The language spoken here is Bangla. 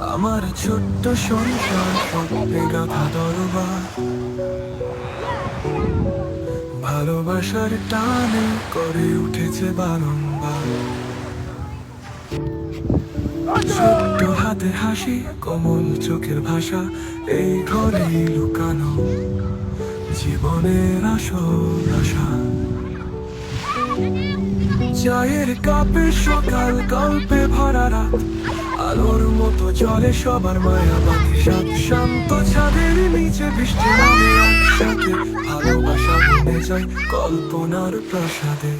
আমার ছোট্ট সংসার সত্যি গাথা দরবার। ভালোবাসার টানে করে উঠেছে বারংবার। ছোট্ট হাতে হাসি, কমল চোখের ভাষা, এই ঘরে লুকানো। জীবনের আসল আশা। চায়ের কাপে সকাল গল্পে ভরা রাত। আলোর মতো চলে সবার মায়া বাকি সাত শান্ত ছাদের নিচে বৃষ্টি নামে ভালোবাসা বনে যায় কল্পনার প্রাসাদে।